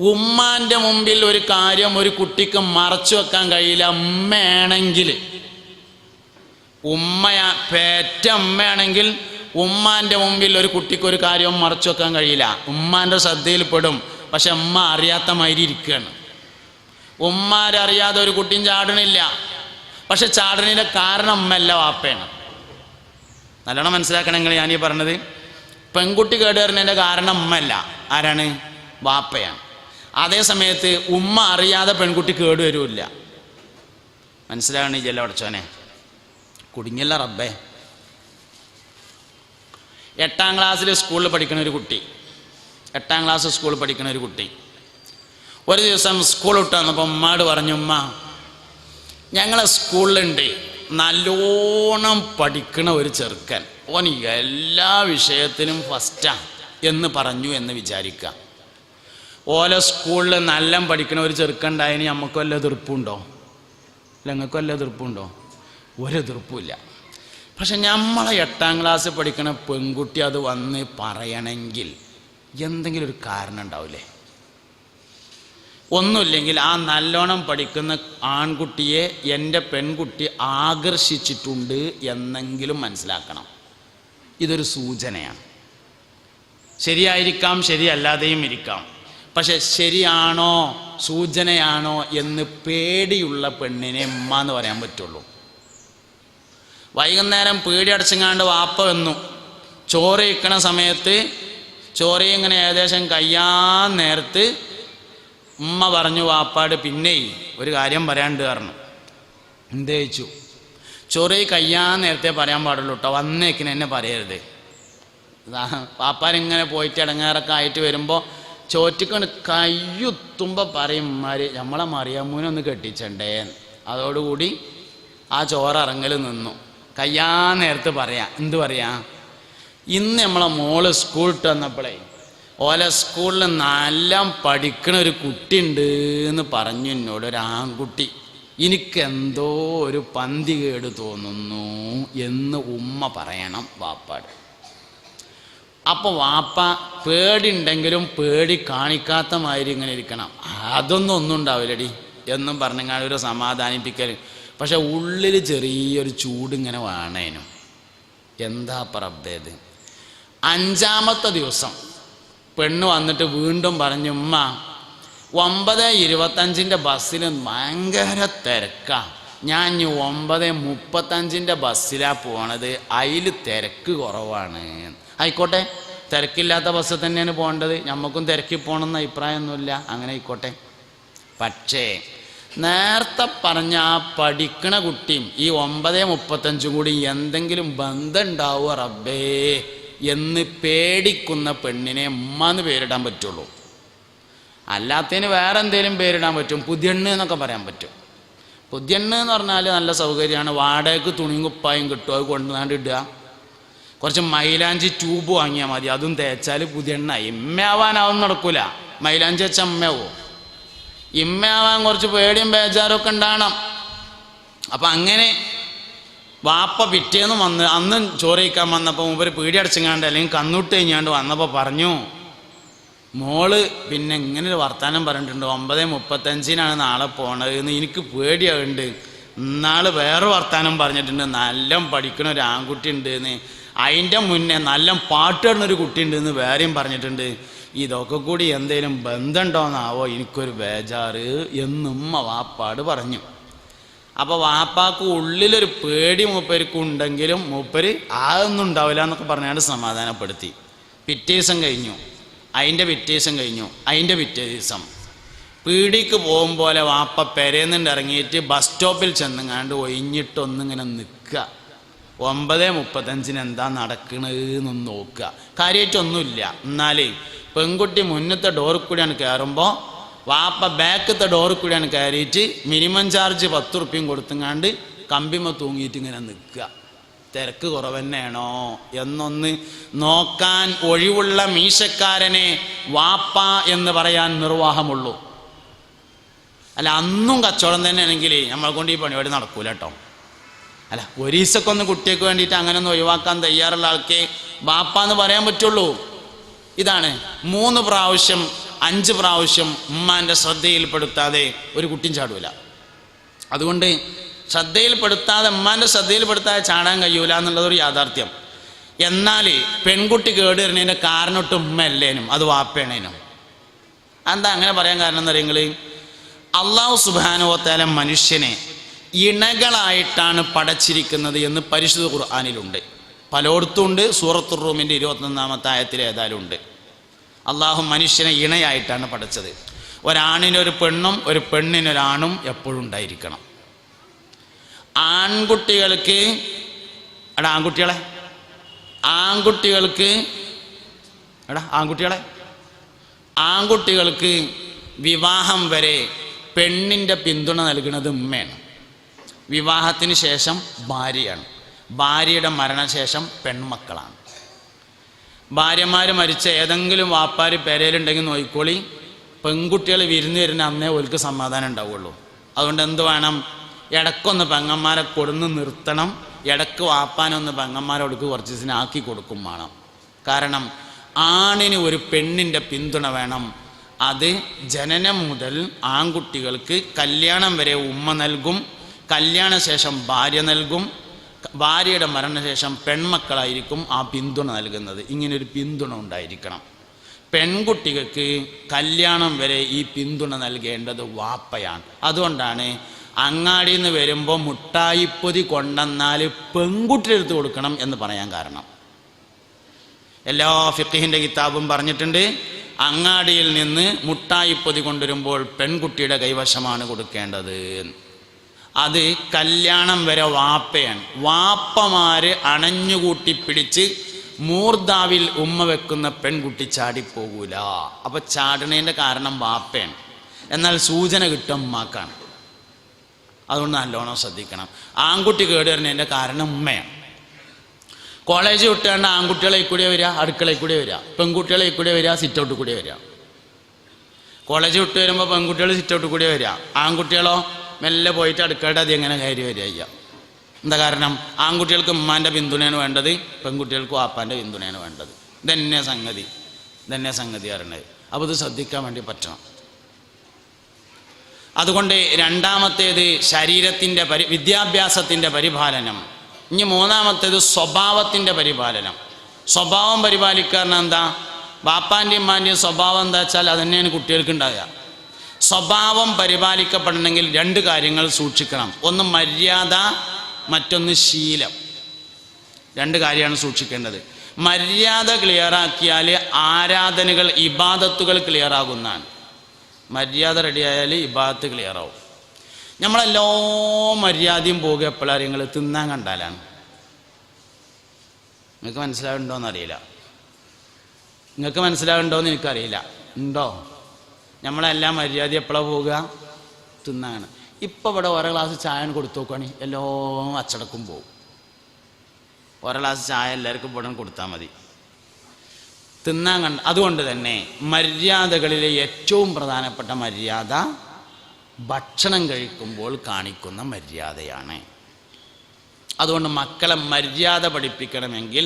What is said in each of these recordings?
ഉമ്മാന്റെ മുമ്പിൽ ഒരു കാര്യം ഒരു കുട്ടിക്ക് മറച്ചു വെക്കാൻ കഴിയില്ല. ഉമ്മയാണെങ്കിൽ ഉമ്മയാ പേറ്റ ഉമ്മയാണെങ്കിൽ ഉമ്മാന്റെ മുമ്പിൽ ഒരു കുട്ടിക്ക് ഒരു കാര്യവും മറച്ചു വെക്കാൻ കഴിയില്ല. ഉമ്മാന്റെ ശ്രദ്ധയിൽപ്പെടും പക്ഷെ അമ്മ അറിയാത്ത മാതിരി ഇരിക്കുകയാണ്. ഉമ്മാരറിയാതെ ഒരു കുട്ടിയും ചാടണില്ല. പക്ഷെ ചാടണിന്റെ കാരണം ഉമ്മല്ല വാപ്പയാണ്. നല്ലോണം മനസ്സിലാക്കണമെങ്കിൽ ഞാനീ പറഞ്ഞത്. പെൺകുട്ടി കേടുവരുന്നതിന്റെ കാരണം ഉമ്മല്ല ആരാണ്? വാപ്പയാണ്. അതേ സമയത്ത് ഉമ്മ അറിയാതെ പെൺകുട്ടി കേടുവരുമില്ല മനസ്സിലാകണ ജല്ല അടച്ചോനെ കുടുങ്ങിയല്ല റബ്ബേ. എട്ടാം ക്ലാസ്സിൽ സ്കൂളിൽ പഠിക്കുന്ന ഒരു കുട്ടി. എട്ടാം ക്ലാസ് സ്കൂളിൽ പഠിക്കുന്ന ഒരു കുട്ടി. ഒരു ദിവസം സ്കൂൾ വിട്ട് വന്നപ്പോൾ ഉമ്മാട് പറഞ്ഞു ഉമ്മ ഞങ്ങളെ സ്കൂളിലുണ്ട് നല്ലോണം പഠിക്കണ ഒരു ചെറുക്കൻ. ഓൻ എല്ലാ വിഷയത്തിനും ഫസ്റ്റാ എന്ന് പറഞ്ഞു എന്ന് വിചാരിക്കുക ഓല സ്കൂളിൽ നല്ല പഠിക്കണ ഒരു ചെറുക്കുണ്ടായതിന് നമുക്ക് വല്ല എതിർപ്പുണ്ടോ? അല്ല നിങ്ങൾക്ക് വല്ല എതിർപ്പുണ്ടോ? ഒരു എതിർപ്പുമില്ല. പക്ഷെ നമ്മളെ എട്ടാം ക്ലാസ് പഠിക്കണ പെൺകുട്ടി അത് വന്ന് പറയണമെങ്കിൽ എന്തെങ്കിലും ഒരു കാരണം ഉണ്ടാവില്ലേ ഒന്നുമില്ലെങ്കിൽ ആ നല്ലോണം പഠിക്കുന്ന ആൺകുട്ടിയെ എന്റെ പെൺകുട്ടി ആകർഷിച്ചിട്ടുണ്ട് എന്നെങ്കിലും മനസ്സിലാക്കണം. ഇതൊരു സൂചനയാണ്. ശരിയായിരിക്കാം ശരിയല്ലാതെയും ഇരിക്കാം. പക്ഷെ ശരിയാണോ സൂചനയാണോ എന്ന് പേടിയുള്ള പെണ്ണിനെ ഉമ്മ എന്ന് പറയാൻ പറ്റുള്ളൂ. വൈകുന്നേരം പേടി അടച്ചങ്ങാണ്ട് വാപ്പ വന്നു. ചോറ് ഇക്കണ സമയത്ത് ചോറ് ഇങ്ങനെ ഏകദേശം കയ്യാൻ നേരത്ത് ഉമ്മ പറഞ്ഞു വാപ്പാട് പിന്നെ ഒരു കാര്യം പറയാണ്ട് പറഞ്ഞു. എന്ത് ചോദിച്ചു ചോറ് കയ്യാൻ നേരത്തെ പറയാൻ പാടുള്ളൂ കേട്ടോ. വന്നേക്കിന് എന്നെ പറയരുത്. പാപ്പാരിങ്ങനെ പോയിട്ട് ഇടങ്ങാറൊക്കെ ആയിട്ട് വരുമ്പോൾ ചോറ്റിക്കൊണ്ട് കയ്യുത്തുമ്പോൾ പറയും മാര് നമ്മളെ മറിയമ്മൂനൊന്ന് കെട്ടിച്ചണ്ടേ. അതോടുകൂടി ആ ചോറിറങ്ങൽ നിന്നു. കയ്യാ നേരത്ത് പറയാം എന്ത് പറയാ? ഇന്ന് നമ്മളെ മോൾ സ്കൂൾ ഇട്ട് വന്നപ്പോഴേ ഓല സ്കൂളിൽ നല്ല പഠിക്കണ ഒരു കുട്ടി ഉണ്ട് എന്ന് പറഞ്ഞു എന്നോട് ഒരു ആൺകുട്ടി. എനിക്കെന്തോ ഒരു പന്തി കേട് തോന്നുന്നു എന്ന് ഉമ്മ പറയണം വാപ്പാട്. അപ്പോൾ വാപ്പ പേടിയുണ്ടെങ്കിലും പേടി കാണിക്കാത്ത മാതിരി ഇങ്ങനെ ഇരിക്കണം. അതൊന്നും ഒന്നും ഉണ്ടാവില്ലടി. എന്നും പറഞ്ഞങ്ങാണ്ട് ഒരു സമാധാനിപ്പിക്കൽ പക്ഷെ ഉള്ളിൽ ചെറിയൊരു ചൂടിങ്ങനെ വേണേനും. എന്താ പറബേത് അഞ്ചാമത്തെ ദിവസം പെണ്ണ് വന്നിട്ട് വീണ്ടും പറഞ്ഞു ഉമ്മ ഒമ്പത് ഇരുപത്തഞ്ചിന്റെ ബസ്സിൽ ഭയങ്കര തിരക്കാണ് ഞാൻ ഒമ്പത് മുപ്പത്തഞ്ചിന്റെ ബസ്സിലാണ് പോണത്. അതിൽ തിരക്ക് കുറവാണ്. ആയിക്കോട്ടെ തിരക്കില്ലാത്ത ബസ് തന്നെയാണ് പോകേണ്ടത്. നമുക്കും തിരക്കി പോകണമെന്ന് അഭിപ്രായമൊന്നുമില്ല. അങ്ങനെ ആയിക്കോട്ടെ. പക്ഷേ നേരത്തെ പറഞ്ഞ ആ പഠിക്കണ കുട്ടിയും ഈ ഒമ്പത് മുപ്പത്തഞ്ചും കൂടി എന്തെങ്കിലും ബന്ധം ഉണ്ടാവുക റബ്ബേ എന്ന് പേടിക്കുന്ന പെണ്ണിനെ ഉമ്മ എന്ന് പേരിടാൻ പറ്റുള്ളൂ. അല്ലാത്തതിന് വേറെ എന്തെങ്കിലും പേരിടാൻ പറ്റും. പുതിയണ്ണ് എന്നൊക്കെ പറയാൻ പറ്റും. പുതിയണ്ണ് എന്ന് പറഞ്ഞാൽ നല്ല സൗകര്യമാണ്. വാടകയ്ക്ക് തുണിയും കുപ്പായും കിട്ടും. അത് കൊണ്ടുവന്നാണ്ട് ഇടുക. കുറച്ച് മൈലാഞ്ചി ട്യൂബ് വാങ്ങിയാൽ മതി. അതും തേച്ചാൽ പുതിയ എണ്ണ. ഇമ്മയാവാനാവും നടക്കൂല. മൈലാഞ്ചി വെച്ച അമ്മയാവോ ഇമ്മയാവാൻ കുറച്ച് പേടിയും ബേജാറൊക്കെ ഉണ്ടാകണം. അപ്പം അങ്ങനെ വാപ്പ പിറ്റേന്ന് വന്ന് അന്ന് ചോറയിക്കാൻ വന്നപ്പോൾ മൂപ്പര് പേടി അടച്ചങ്ങാണ്ട് അല്ലെങ്കിൽ കന്നുട്ട് കഴിഞ്ഞാണ്ട് വന്നപ്പോൾ പറഞ്ഞു മോൾ പിന്നെ ഇങ്ങനെ ഒരു വർത്തമാനം പറഞ്ഞിട്ടുണ്ട്. ഒമ്പത് മുപ്പത്തഞ്ചിനാണ് നാളെ പോണത് എന്ന് എനിക്ക് പേടിയാവുന്നുണ്ട്. ഇന്നാൾ വേറെ വർത്തമാനം പറഞ്ഞിട്ടുണ്ട്. നല്ല പഠിക്കണ ഒരു ആൺകുട്ടി ഉണ്ട് എന്ന് അതിന്റെ മുന്നേ നല്ല പാട്ട് പാടുന്ന ഒരു കുട്ടി ഉണ്ട് എന്ന് വേറെയും പറഞ്ഞിട്ടുണ്ട്. ഇതൊക്കെ കൂടി എന്തെങ്കിലും ബന്ധമുണ്ടോന്നാവോ? എനിക്കൊരു ബേജാറ് എന്നുമ്മ വാപ്പാട് പറഞ്ഞു. അപ്പോൾ വാപ്പാക്ക് ഉള്ളിലൊരു പേടി മൂപ്പർക്ക് ഉണ്ടെങ്കിലും മൂപ്പര് അതൊന്നും ഉണ്ടാവില്ല എന്നൊക്കെ പറഞ്ഞാണ്ട് സമാധാനപ്പെടുത്തി. പിറ്റേ ദിവസം കഴിഞ്ഞു. അതിന്റെ പിറ്റേ ദിവസം കഴിഞ്ഞു. അതിന്റെ പിറ്റേ ദിവസം. പീടിക്ക് പോകും പോലെ വാപ്പ പെരേന്നിട്ട് ഇറങ്ങിയിട്ട് ബസ് സ്റ്റോപ്പിൽ ചെന്നങ്ങാണ്ട് ഒഴിഞ്ഞിട്ടൊന്നിങ്ങനെ നിൽക്കുക. ഒമ്പത് മുപ്പത്തഞ്ചിന് എന്താ നടക്കണതെന്നൊന്ന് നോക്കുക. കാര്യമായിട്ടൊന്നുമില്ല എന്നാലേ പെൺകുട്ടി മുന്നത്തെ ഡോറിൽ കൂടിയാണ് കയറുമ്പോൾ വാപ്പ ബാക്കത്തെ ഡോറിൽ കൂടിയാണ് കയറിയിട്ട് മിനിമം ചാർജ് പത്ത് റുപ്യം കൊടുത്തുങ്ങാണ്ട് കമ്പിമ തൂങ്ങിയിട്ട് ഇങ്ങനെ നിൽക്കുക. തിരക്ക് കുറവന്നെയാണോ? എന്നൊന്ന് നോക്കാൻ ഒഴിവുള്ള മീശക്കാരനെ വാപ്പ എന്ന് പറയാൻ നിർവാഹമുള്ളൂ. അല്ല അന്നും കച്ചവടം തന്നെയാണെങ്കിൽ നമ്മളെ കൊണ്ട് ഈ പണിപാടി നടക്കൂല കേട്ടോ. അല്ല ഒരീസൊക്കെ ഒന്ന് കുട്ടിയൊക്കെ വേണ്ടിയിട്ട് അങ്ങനെ ഒന്ന് ഒഴിവാക്കാൻ തയ്യാറുള്ള ആൾക്ക് ബാപ്പ എന്ന് പറയാൻ പറ്റുള്ളൂ. ഇതാണ് മൂന്ന് പ്രാവശ്യം അഞ്ച് പ്രാവശ്യം ഉമ്മാന്റെ ശ്രദ്ധയിൽപ്പെടുത്താതെ ഒരു കുട്ടിയും ചാടൂല. അതുകൊണ്ട് ശ്രദ്ധയിൽപ്പെടുത്താതെ ഉമ്മാന്റെ ശ്രദ്ധയിൽപ്പെടുത്താതെ ചാടാൻ കഴിയൂല എന്നുള്ളതൊരു യാഥാർത്ഥ്യം. എന്നാൽ പെൺകുട്ടി കേട് വരുന്നതിന്റെ കാരണമൊട്ട് ഉമ്മയല്ലേനും അത് വാപ്പേണേനും എന്താ അങ്ങനെ പറയാൻ കാരണം എന്ന് പറയുന്നത് അള്ളാഹു സുബാനുവത്താല മനുഷ്യനെ ഇണകളായിട്ടാണ് പടച്ചിരിക്കുന്നത് എന്ന് പരിശുദ്ധ ഖുർആാനിലുണ്ട്. പലയിടത്തും ഉണ്ട് സൂറത്തുർ റൂമിന്റെ ഇരുപത്തൊന്നാമത്തെ ആയത്തിൽ ഏതായാലും ഉണ്ട്. അള്ളാഹു മനുഷ്യനെ ഇണയായിട്ടാണ് പടച്ചത്. ഒരാണിനൊരു പെണ്ണും ഒരു പെണ്ണിനൊരാണും എപ്പോഴും ഉണ്ടായിരിക്കണം. ആൺകുട്ടികൾക്ക് എടാ ആൺകുട്ടികളെ ആൺകുട്ടികൾക്ക് എടാ ആൺകുട്ടികളെ ആൺകുട്ടികൾക്ക് വിവാഹം വരെ പെണ്ണിന്റെ പിന്തുണ നൽകുന്നത് ഉമ്മയാണ്. വിവാഹത്തിന് ശേഷം ഭാര്യയാണ്. ഭാര്യയുടെ മരണശേഷം പെൺമക്കളാണ്. ഭാര്യമാർ മരിച്ച ഏതെങ്കിലും വാപ്പാർ പെരയിലുണ്ടെങ്കിൽ നോയിക്കോളി. പെൺകുട്ടികൾ വിരുന്ന് വരുന്ന അന്നേ ഓൽക്ക് സമാധാനം ഉണ്ടാവുള്ളൂ. അതുകൊണ്ട് എന്ത് വേണം? ഇടക്കൊന്ന് പെങ്ങന്മാരെ കൊടുന്ന് നിർത്തണം. ഇടയ്ക്ക് വാപ്പാനൊന്ന് പെങ്ങന്മാരോടുക്ക് കുറച്ച് ദിവസം ആക്കി കൊടുക്കും വേണം. കാരണം ആണിന് ഒരു പെണ്ണിന്റെ പിന്തുണ വേണം. അത് ജനനം മുതൽ ആൺകുട്ടികൾക്ക് കല്യാണം വരെ ഉമ്മ നൽകും. കല്യാണശേഷം ഭാര്യ നൽകും ഭാര്യയുടെ മരണശേഷം പെൺമക്കളായിരിക്കും ആ പിന്തുണ നൽകുന്നത്. ഇങ്ങനൊരു പിന്തുണ ഉണ്ടായിരിക്കണം. പെൺകുട്ടികൾക്ക് കല്യാണം വരെ ഈ പിന്തുണ നൽകേണ്ടത് വാപ്പയാണ്. അതുകൊണ്ടാണ് അങ്ങാടിയിൽ നിന്ന് വരുമ്പോൾ മുട്ടായിപ്പൊതി കൊണ്ടെന്നാൽ പെൺകുട്ടി എടുത്ത് കൊടുക്കണം എന്ന് പറയാൻ കാരണം. എല്ലാ ഫിഖിന്റെ കിതാബും പറഞ്ഞിട്ടുണ്ട് അങ്ങാടിയിൽ നിന്ന് മുട്ടായിപ്പൊതി കൊണ്ടുവരുമ്പോൾ പെൺകുട്ടിയുടെ കൈവശമാണ് കൊടുക്കേണ്ടത് അത് കല്യാണം വരെ വാപ്പയാണ്. വാപ്പമാര് അണഞ്ഞുകൂട്ടി പിടിച്ച് മൂർദാവിൽ ഉമ്മ വെക്കുന്ന പെൺകുട്ടി ചാടിപ്പോകൂല. അപ്പൊ ചാടണേന്റെ കാരണം വാപ്പയാണ്. എന്നാൽ സൂചന കിട്ടും ഉമ്മാക്കാണ്. അതുകൊണ്ട് നല്ലോണം ശ്രദ്ധിക്കണം. ആൺകുട്ടി കേട് വരുന്നതിന്റെ കാരണം ഉമ്മയാണ്. കോളേജ് വിട്ടേണ്ട ആൺകുട്ടികളെ കൂടെ വരിക അടുക്കളയിൽ കൂടെ വരിക. പെൺകുട്ടികളെ കൂടെ വരിക സിറ്റൗട്ട് കൂടെ വരിക. കോളേജ് വിട്ട് വരുമ്പോൾ പെൺകുട്ടികൾ സിറ്റൗട്ട് കൂടെ വരിക. ആൺകുട്ടികളോ മെല്ലെ പോയിട്ട് അടുക്കളയുടെ അത് എങ്ങനെ കയറി വരിക എന്താ കാരണം? ആൺകുട്ടികൾക്ക് ഉമ്മാന്റെ പിന്തുണയാണ് വേണ്ടത് പെൺകുട്ടികൾക്ക് വാപ്പാന്റെ പിന്തുണയാണ് വേണ്ടത്. ഇതന്നെ സംഗതി. ഇതന്നെ സംഗതി അറിയണത് അപ്പോൾ ഇത് ശ്രദ്ധിക്കാൻ വേണ്ടി പറ്റണം. അതുകൊണ്ട് രണ്ടാമത്തേത് ശരീരത്തിന്റെ പരി വിദ്യാഭ്യാസത്തിന്റെ പരിപാലനം. ഇനി മൂന്നാമത്തേത് സ്വഭാവത്തിന്റെ പരിപാലനം. സ്വഭാവം പരിപാലിക്കാരൻ എന്താ? ബാപ്പാന്റെയും ഉമ്മാന്റെയും സ്വഭാവം എന്താ വെച്ചാൽ അത് തന്നെയാണ് കുട്ടികൾക്ക് ഉണ്ടാകുക സ്വഭാവം പരിപാലിക്കപ്പെടണമെങ്കിൽ രണ്ട് കാര്യങ്ങൾ സൂക്ഷിക്കണം. ഒന്ന് മര്യാദ മറ്റൊന്ന് ശീലം. രണ്ട് കാര്യമാണ് സൂക്ഷിക്കേണ്ടത്. മര്യാദ ക്ലിയറാക്കിയാൽ ആരാധനകൾ ഇബാദത്തുകൾ ക്ലിയറാകുന്നതാണ്. മര്യാദ റെഡിയായാൽ ഇബാദത്ത് ക്ലിയറാവും. നമ്മളെല്ലോ മര്യാദയും പോകുക എപ്പോഴാണ് നിങ്ങൾ തിന്നാൻ കണ്ടാലാണ്. നിങ്ങൾക്ക് മനസ്സിലാവുന്നുണ്ടോ എന്നറിയില്ല നിങ്ങൾക്ക് മനസ്സിലാവുണ്ടോയെന്ന് എനിക്കറിയില്ല. ഉണ്ടോ? നമ്മളെല്ലാം മര്യാദ എപ്പോഴാണ് പോവുക? തിന്നാണ്. ഇപ്പം ഇവിടെ ഓരോ ഗ്ലാസ് ചായ കൊടുത്തു നോക്കുകയാണെങ്കിൽ എല്ലാം അച്ചടക്കും പോവും. ഓരോ ഗ്ലാസ് ചായ എല്ലാവർക്കും ഇവിടെ കൊടുത്താൽ മതി. തിന്നാൻ കണ്ട അതുകൊണ്ട് തന്നെ മര്യാദകളിലെ ഏറ്റവും പ്രധാനപ്പെട്ട മര്യാദ ഭക്ഷണം കഴിക്കുമ്പോൾ കാണിക്കുന്ന മര്യാദയാണ്. അതുകൊണ്ട് മക്കളെ മര്യാദ പഠിപ്പിക്കണമെങ്കിൽ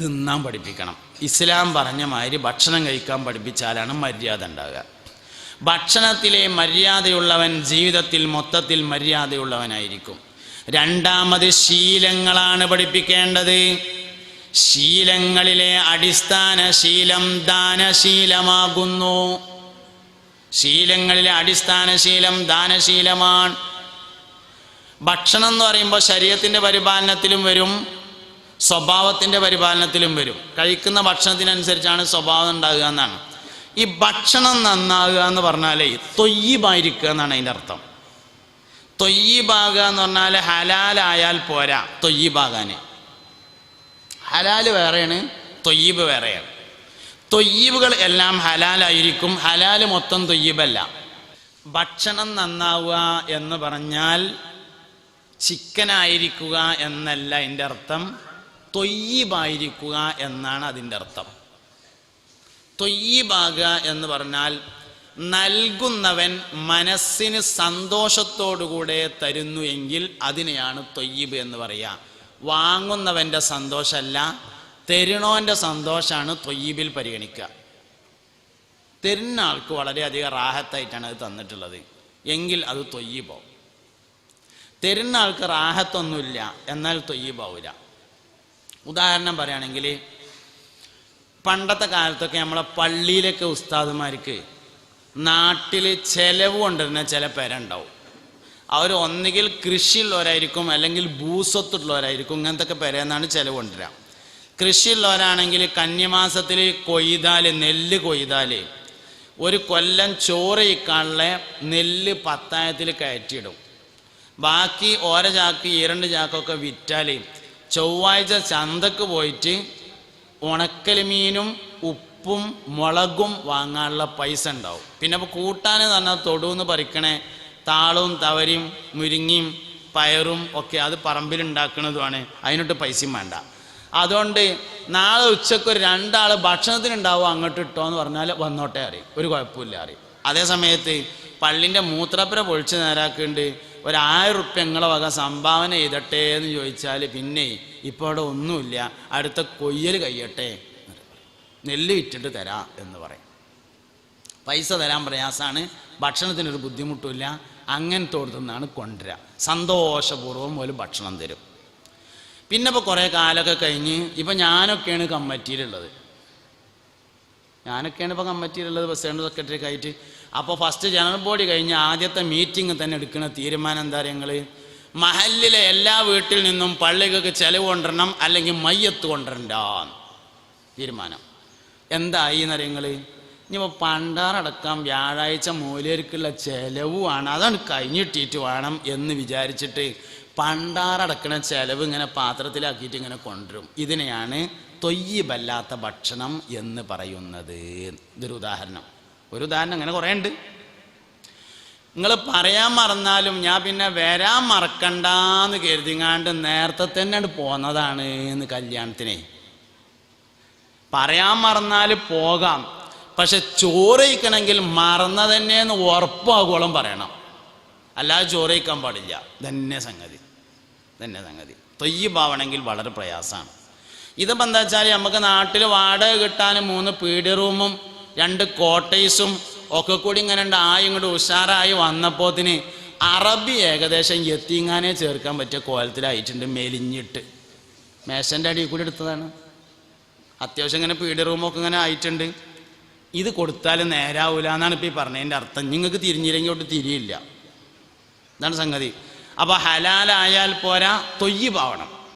തിന്നാൻ പഠിപ്പിക്കണം. ഇസ്ലാം പറഞ്ഞ മാതിരി ഭക്ഷണം കഴിക്കാൻ പഠിപ്പിച്ചാലാണ് മര്യാദ ഉണ്ടാകുക ഭക്ഷണത്തിലെ മര്യാദയുള്ളവൻ ജീവിതത്തിൽ മൊത്തത്തിൽ മര്യാദയുള്ളവനായിരിക്കും. രണ്ടാമത് ശീലങ്ങളാണ് പഠിപ്പിക്കേണ്ടത്. ശീലങ്ങളിലെ അടിസ്ഥാന ശീലം ദാനശീലമാകുന്നു. ശീലങ്ങളിലെ അടിസ്ഥാന ശീലം ദാനശീലമാണ്. ഭക്ഷണം എന്ന് പറയുമ്പോൾ ശരീരത്തിന്റെ പരിപാലനത്തിലും വരും. സ്വഭാവത്തിന്റെ പരിപാലനത്തിലും വരും. കഴിക്കുന്ന ഭക്ഷണത്തിനനുസരിച്ചാണ് സ്വഭാവം ഉണ്ടാകുക എന്നാണ്. ഈ ഭക്ഷണം നന്നാകുക എന്ന് പറഞ്ഞാലേ തൊയ്യബായിരിക്കുക എന്നാണ് അതിന്റെ അർത്ഥം. തൊയ്യബാകുക എന്ന് പറഞ്ഞാൽ ഹലാലായാൽ പോരാ തൊയ്യബാകാന്. ഹലാൽ വേറെയാണ് തൊയ്യീബ് വേറെയാണ്. തൊയ്യീബുകൾ എല്ലാം ഹലാലായിരിക്കും ഹലാൽ മൊത്തം തൊയ്യീബല്ല. ഭക്ഷണം നന്നാവുക എന്ന് പറഞ്ഞാൽ ചിക്കനായിരിക്കുക എന്നല്ല എന്റെ അർത്ഥം. തൊയ്യബായിരിക്കുക എന്നാണ് അതിന്റെ അർത്ഥം. തൊയ്യീബാകുക എന്ന് പറഞ്ഞാൽ നൽകുന്നവൻ മനസ്സിന് സന്തോഷത്തോടുകൂടെ തരുന്നു എങ്കിൽ അതിനെയാണ് തൊയ്യീബ് എന്ന് പറയുക. വാങ്ങുന്നവന്റെ സന്തോഷമല്ല തരുണോന്റെ സന്തോഷമാണ് തൊയ്യീബിൽ പരിഗണിക്കുക. തരുന്ന ആൾക്ക് വളരെയധികം റാഹത്തായിട്ടാണ് അത് തന്നിട്ടുള്ളത്. എങ്കിൽ അത് തൊയ്യി പോവും തരുന്ന ആൾക്ക് റാഹത്തൊന്നുമില്ല എന്നാൽ തൊയ്യി പോവില്ല ഉദാഹരണം പറയുകയാണെങ്കിൽ പണ്ടത്തെ കാലത്തൊക്കെ നമ്മളെ പള്ളിയിലൊക്കെ ഉസ്താദുമാർക്ക് നാട്ടിൽ ചെലവ് കൊണ്ടുവരുന്ന ചില പേരുണ്ടാവും. അവർ ഒന്നുകിൽ കൃഷിയുള്ളവരായിരിക്കും അല്ലെങ്കിൽ ഭൂസ്വത്തുള്ളവരായിരിക്കും ഇങ്ങനത്തെ ഒക്കെ ചെലവ് കൊണ്ടുവരിക. കൃഷിയുള്ളവരാണെങ്കിൽ കന്യമാസത്തിൽ കൊയ്താൽ നെല്ല് കൊയ്താൽ ഒരു കൊല്ലം ചോറ് ഇക്കാനുള്ള നെല്ല് പത്തായത്തിൽ കയറ്റിയിടും. ബാക്കി ഓരോ ചാക്ക് ഈരണ്ട് ചാക്കൊക്കെ വിറ്റാൽ ചൊവ്വാഴ്ച ചന്തക്ക് പോയിട്ട് ഉണക്കൽ മീനും ഉപ്പും മുളകും വാങ്ങാനുള്ള പൈസ ഉണ്ടാവും. പിന്നെ ഇപ്പോൾ കൂട്ടാൻ പറഞ്ഞാൽ തൊടുന്ന് പറിക്കണേ താളവും തവരിയും മുരിങ്ങിയും പയറും ഒക്കെ അത് പറമ്പിലുണ്ടാക്കുന്നതുമാണ് അതിനൊട്ട് പൈസയും വേണ്ട. അതുകൊണ്ട് നാളെ ഉച്ചയ്ക്ക് ഒരു രണ്ടാൾ ഭക്ഷണത്തിനുണ്ടാവും അങ്ങോട്ട് ഇട്ടോ എന്ന് പറഞ്ഞാൽ വന്നോട്ടെ അറിയും ഒരു കുഴപ്പമില്ല അറിയും അതേ സമയത്ത് പള്ളിന്റെ മൂത്രപ്പുര പൊളിച്ച് നേരാക്കുന്നുണ്ട്. ഒരു ആയിരം റുപ്യ നിങ്ങളെ വക സംഭാവന ചെയ്തട്ടെ എന്ന് ചോദിച്ചാൽ പിന്നെ ഇപ്പോൾ അവിടെ ഒന്നുമില്ല. അടുത്ത കൊയ്യൽ കഴിയട്ടെ. നെല്ല് വിറ്റിട്ട് തരാം എന്ന് പറയും. പൈസ തരാൻ പ്രയാസമാണ് ഭക്ഷണത്തിനൊരു ബുദ്ധിമുട്ടില്ല അങ്ങനത്തെ നിന്നാണ് കൊണ്ടുവരിക സന്തോഷപൂർവം പോലും ഭക്ഷണം തരും. പിന്നെ ഇപ്പോൾ കുറേ കാലമൊക്കെ കഴിഞ്ഞ് ഇപ്പം ഞാനൊക്കെയാണ് കമ്മിറ്റിയിലുള്ളത്. ഞാനൊക്കെയാണ് ഇപ്പോൾ കമ്മിറ്റിയിലുള്ളത് പ്രസിഡന്റ് സെക്രട്ടറി ആയിട്ട്. അപ്പോൾ ഫസ്റ്റ് ജനറൽ ബോഡി കഴിഞ്ഞ് ആദ്യത്തെ മീറ്റിംഗ് തന്നെ എടുക്കുന്ന തീരുമാനം എന്താ ഞങ്ങൾ മഹലിലെ എല്ലാ വീട്ടിൽ നിന്നും പള്ളികൾക്ക് ചെലവ് കൊണ്ടുവരണം അല്ലെങ്കിൽ മയ്യത്ത് കൊണ്ടുവരണ്ട തീരുമാനം. എന്തായി എന്നറിയങ്ങൾ ഇനിയിപ്പോൾ പണ്ടാറടക്കം വ്യാഴാഴ്ച മൂലർക്കുള്ള ചെലവുമാണ്. അതാണ് കഴിഞ്ഞിട്ടിട്ട് വേണം എന്ന് വിചാരിച്ചിട്ട് പണ്ടാറടക്കണ ചെലവ് ഇങ്ങനെ പാത്രത്തിലാക്കിയിട്ട് ഇങ്ങനെ കൊണ്ടുവരും. ഇതിനെയാണ് തൊയ്യബല്ലാത്ത ഭക്ഷണം എന്ന് പറയുന്നത്. ഇതൊരു ഉദാഹരണം. ഒരു ഉദാഹരണം അങ്ങനെ കുറേ ഉണ്ട് നിങ്ങൾ പറയാൻ മറന്നാലും ഞാൻ പിന്നെ വരാൻ മറക്കണ്ടെന്ന് കരുതിങ്ങാണ്ട് നേരത്തെ തന്നെ പോന്നതാണ് എന്ന് കല്യാണത്തിനെ. പറയാൻ മറന്നാൽ പോകാം. പക്ഷെ ചോറയിക്കണമെങ്കിൽ മറന്ന തന്നെയെന്ന് ഉറപ്പാകോളം പറയണം. അല്ലാതെ ചോറയിക്കാൻ പാടില്ല. തന്നെ സംഗതി. തന്നെ സംഗതി. തൊയ്യ് പാവണമെങ്കിൽ വളരെ പ്രയാസമാണ്. ഇതിപ്പോൾ എന്താ വെച്ചാൽ നമുക്ക് നാട്ടിൽ വാടക കിട്ടാൻ മൂന്ന് പീഡി റൂമും രണ്ട് കോട്ടേഴ്സും ഒക്കെ കൂടി ഇങ്ങനെ ആയി ഇങ്ങോട്ട് ഉഷാറായി വന്നപ്പോത്തിന് അറബി ഏകദേശം എത്തിങ്ങാനെ ചേർക്കാൻ പറ്റിയ കോലത്തിലായിട്ടുണ്ട് മെലിഞ്ഞിട്ട്. മേശന്റെ അടിയിൽ കൂടി എടുത്തതാണ്. അത്യാവശ്യം ഇങ്ങനെ പീഡി റൂമൊക്കെ ഇങ്ങനെ ആയിട്ടുണ്ട്. ഇത് കൊടുത്താൽ നേരാവൂല എന്നാണ് ഇപ്പോൾ ഈ പറഞ്ഞതിന്റെ അർത്ഥം. നിങ്ങൾക്ക് തിരിഞ്ഞില്ലെങ്കിൽ ഒട്ട് തിരിയില്ല. ഇതാണ് സംഗതി. അപ്പോൾ ഹലാലായാൽ പോരാ തൊയ്യ് പാവണം.